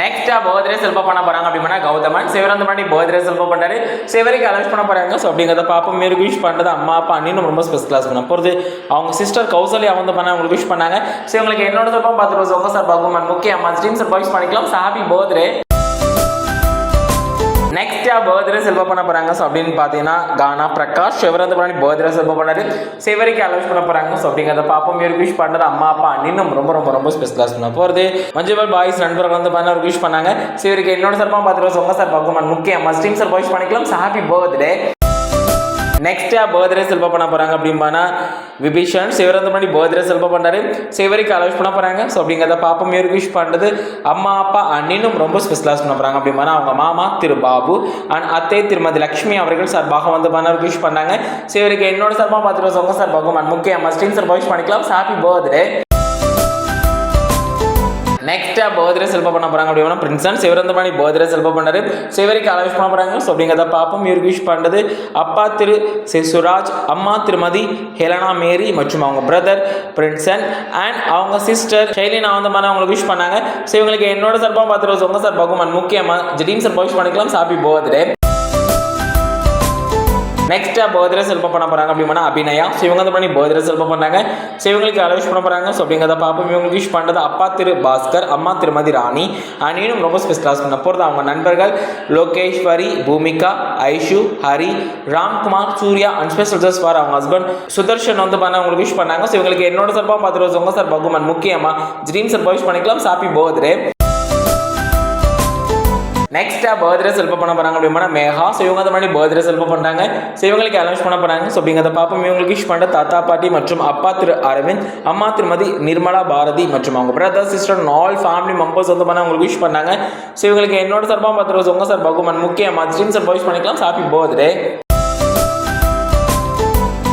நெக்ஸ்டா birthday செல்ப பண்ண போறாங்க அப்படின்னா கௌதமன். சிவரந்த பண்ணி பர்த்டே செல்ப பண்ணாரு சிவரிக்கு அலௌன்ஸ் பண்ண போறாங்க. ஸோ அப்படிங்கிறத பாப்பா மேற்கு விஷ் பண்ணுறது அம்மா அப்பா அண்ணின்னு ரொம்ப ஸ்பெஷல் கிளாஸ் பண்ண போகிறது அவங்க சிஸ்டர் கௌசல்யா வந்து பண்ண அவங்களுக்கு விஷ் பண்ணாங்க. ஸோ உங்களுக்கு என்னோட சொல்பம் பார்த்து ரோஸ் உங்க சார் பகவான் முக்கிய அம்மா ஸ்ட்ரீம் சார் பாய்ஸ் பண்ணிக்கலாம். ஹாப்பி பர்த்டே நெக்ஸ்ட் பர்த்டே செல்வ பண்ண போறாங்க. ஸோ அப்படின்னு பார்த்தீங்கன்னா கானா பிரகாஷ் சிவரந்த பண்ணி பர்த்டே செல்வ பண்ணாரு. சிவரிக்கு அலோஸ் பண்ண போகிறாங்க ஸோ அப்படிங்கிறத பாப்போம் இவருக்கு விஷ் பண்ணுறது அம்மா அப்பா அண்ணின்னு ரொம்ப ரொம்ப ரொம்ப ஸ்பெஷலாக பண்ண போகிறது மஞ்சள் பாய்ஸ் நண்பர்கள் வந்து பண்ண ஒரு விஷ் பண்ணாங்க. சிவருக்கு என்னோட சார்பாக பார்த்துருவோம் சொங்க சார் பகுமான் முக்கியமாக அம்மா ஸ்ட்ரீம் சார் வாய்ஸ் பண்ணிக்கலாம். ஹாப்பி பர்த்டே நெக்ஸ்டா பர்த்டே செல்ப பண்ண போகிறாங்க அப்படிம்பானா விபீஷன். சிவரந்த பண்ணி பர்த்டே செல்ப பண்ணாரு சிவரிக்கு அலோஸ் பண்ண போகிறாங்க ஸோ அப்படிங்கிறத பாப்பா இவருக்கு விஷ் பண்ணுறது அம்மா அப்பா அண்ணினும் ரொம்ப ஸ்பெஷலாக பண்ண போகிறாங்க அப்படிம்பானா அவங்க மாமா திரு பாபு அண்ட் அத்தை திருமதி லக்ஷ்மி அவர்கள் சார்பாக வந்து பண்ண விஷ் பண்ணாங்க. சிவரிக்கு என்னோட சார்பாக பார்த்துட்டு உங்க சார் பகவான் முக்கிய அம்மா ஸ்ட்ரீம் சார் விஷ் பண்ணிக்கலாம் ஹாப்பி பர்த்டே நெக்ஸ்ட்டாக பர்த்டே செல்ப பண்ண போகிறாங்க அப்படின்னா பிரின்சன் சிவரந்தமணி பர்த்டே செல்ப பண்ணாரு. சிவரிக்கு அலவிஷ் பண்ண போகிறாங்க ஸோ அப்படிங்கிறத பார்ப்போம். இவருக்கு விஷ் பண்ணுறது அப்பா திரு சி சுராஜ் அம்மா திருமதி ஹெலனா மேரி மற்றும் அவங்க பிரதர் பிரின்சன் அண்ட் அவங்க சிஸ்டர் ஷைலினா வந்து மாதிரி அவங்களுக்கு விஷ் பண்ணாங்க. ஸோ இவங்களுக்கு என்னோட சார்பாக பார்த்துட்டு சொந்த சார் பகுமான் முக்கியமாக ஜிடீம் சார் விஷ் பண்ணிக்கலாம். சாப்பி பர்த்டே நெக்ஸ்ட் பர்த்டே செல்ப பண்ண போறாங்க அப்படின்னா அபிநயா. ஸோ இவங்க வந்து பண்ணி பர்த்டே செல்ப பண்ணாங்க. ஸோ இவங்களுக்கு அலௌஸ் பண்ண போறாங்க? ஸோ அப்படிங்கிறத பார்ப்போம். இவங்களுக்கு விஷ் பண்ணுறது அப்பா திரு பாஸ்கர் அம்மா திருமதி ராணி. அண்ட் ரொம்ப ஸ்பெஷல் கிளாஸ் பண்ண போகிறது அவங்க நண்பர்கள் Lokeshwari Bhoomika Aishu Hari Ramkumar Surya and special just for அவங்க ஹஸ்பண்ட் சுதர்ஷன் வந்து பண்ண அவங்களுக்கு விஷ் பண்ணாங்க. ஸோ இவங்களுக்கு என்னோட சார்பாக பார்த்துட்டு உங்க சார் பகுமன். முக்கியமாக ட்ரீம் சார் விஷ் பண்ணிக்கலாம். சாப்பி பர்த்டே நெக்ஸ்டா பர்த்டே செல்ப பண்ண போறாங்க அப்படின்னா மேகா ஸோ இவங்க அந்த மாதிரி பர்த்டே செல்ப பண்ணுறாங்க ஸோ இவங்களுக்கு அலௌன்ஸ் பண்ண போறாங்க. ஸோ அப்படிங்கிறத பார்ப்போம் இவங்களுக்கு விஷ் பண்ண தாத்தா பாட்டி மற்றும் அப்பா திரு அரவிந்த் அம்மா திருமதி நிர்மலா பாரதி மற்றும் அவங்க brother sister all family members வந்து பண்ண அவங்களுக்கு விஷ் பண்ணாங்க. ஸோ இவங்களுக்கு என்னோட சார்பாக பார்த்துருவோம் உங்க சார் பகுமான் முக்கியமாக ட்ரீம் சார் விஷ் பண்ணிக்கலாம். Happy birthday